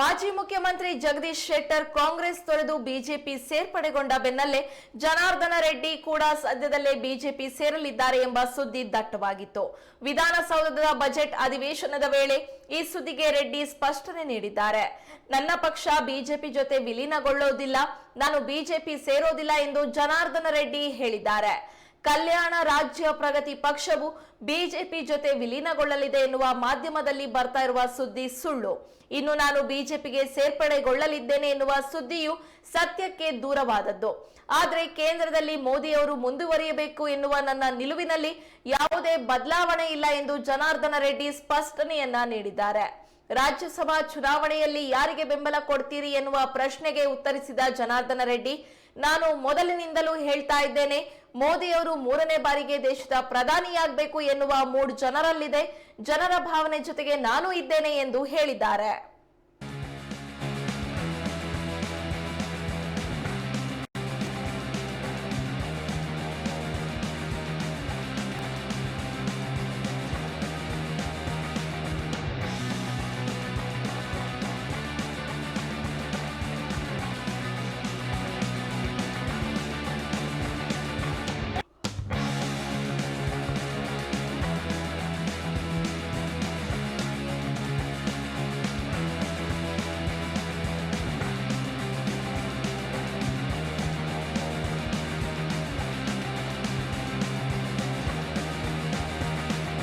ಮಾಜಿ ಮುಖ್ಯಮಂತ್ರಿ ಜಗದೀಶ್ ಶೆಟ್ಟರ್ ಕಾಂಗ್ರೆಸ್ ತೊರೆದು ಬಿಜೆಪಿ ಸೇರ್ಪಡೆಗೊಂಡ ಬೆನ್ನಲ್ಲೇ ಜನಾರ್ದನ ರೆಡ್ಡಿ ಕೂಡ ಸದ್ಯದಲ್ಲೇ ಬಿಜೆಪಿ ಸೇರಲಿದ್ದಾರೆ ಎಂಬ ಸುದ್ದಿ ದಟ್ಟವಾಗಿತ್ತು. ವಿಧಾನಸೌಧದ ಬಜೆಟ್ ಅಧಿವೇಶನದ ವೇಳೆ ಈ ಸುದ್ದಿಗೆ ರೆಡ್ಡಿ ಸ್ಪಷ್ಟನೆ ನೀಡಿದ್ದಾರೆ. ನನ್ನ ಪಕ್ಷ ಬಿಜೆಪಿ ಜೊತೆ ವಿಲೀನಗೊಳ್ಳೋದಿಲ್ಲ, ನಾನು ಬಿಜೆಪಿ ಸೇರೋದಿಲ್ಲ ಎಂದು ಜನಾರ್ದನ ರೆಡ್ಡಿ ಹೇಳಿದ್ದಾರೆ. ಕಲ್ಯಾಣ ರಾಜ್ಯ ಪ್ರಗತಿ ಪಕ್ಷವು ಬಿಜೆಪಿ ಜೊತೆ ವಿಲೀನಗೊಳ್ಳಲಿದೆ ಎನ್ನುವ ಮಾಧ್ಯಮದಲ್ಲಿ ಬರ್ತಾ ಇರುವ ಸುದ್ದಿ ಸುಳ್ಳು. ಇನ್ನು ನಾನು ಬಿಜೆಪಿಗೆ ಸೇರ್ಪಡೆಗೊಳ್ಳಲಿದ್ದೇನೆ ಎನ್ನುವ ಸುದ್ದಿಯು ಸತ್ಯಕ್ಕೆ ದೂರವಾದದ್ದು. ಆದರೆ ಕೇಂದ್ರದಲ್ಲಿ ಮೋದಿಯವರು ಮುಂದುವರಿಯಬೇಕು ಎನ್ನುವ ನನ್ನ ನಿಲುವಿನಲ್ಲಿ ಯಾವುದೇ ಬದಲಾವಣೆ ಇಲ್ಲ ಎಂದು ಜನಾರ್ದನ ರೆಡ್ಡಿ ಸ್ಪಷ್ಟನೆಯನ್ನ ನೀಡಿದ್ದಾರೆ. ರಾಜ್ಯಸಭಾ ಚುನಾವಣೆಯಲ್ಲಿ ಯಾರಿಗೆ ಬೆಂಬಲ ಕೊಡ್ತೀರಿ ಎನ್ನುವ ಪ್ರಶ್ನೆಗೆ ಉತ್ತರಿಸಿದ ಜನಾರ್ದನ ರೆಡ್ಡಿ, ನಾನು ಮೊದಲಿನಿಂದಲೂ ಹೇಳ್ತಾ ಇದ್ದೇನೆ ಮೋದಿಯವರು ಮೂರನೇ ಬಾರಿಗೆ ದೇಶದ ಪ್ರಧಾನಿಯಾಗಬೇಕು ಎನ್ನುವ ಮೂಡ್ ಜನರಲ್ಲಿದೆ. ಜನರ ಭಾವನೆ ಜೊತೆಗೆ ನಾನು ಇದ್ದೇನೆ ಎಂದು ಹೇಳಿದ್ದಾರೆ.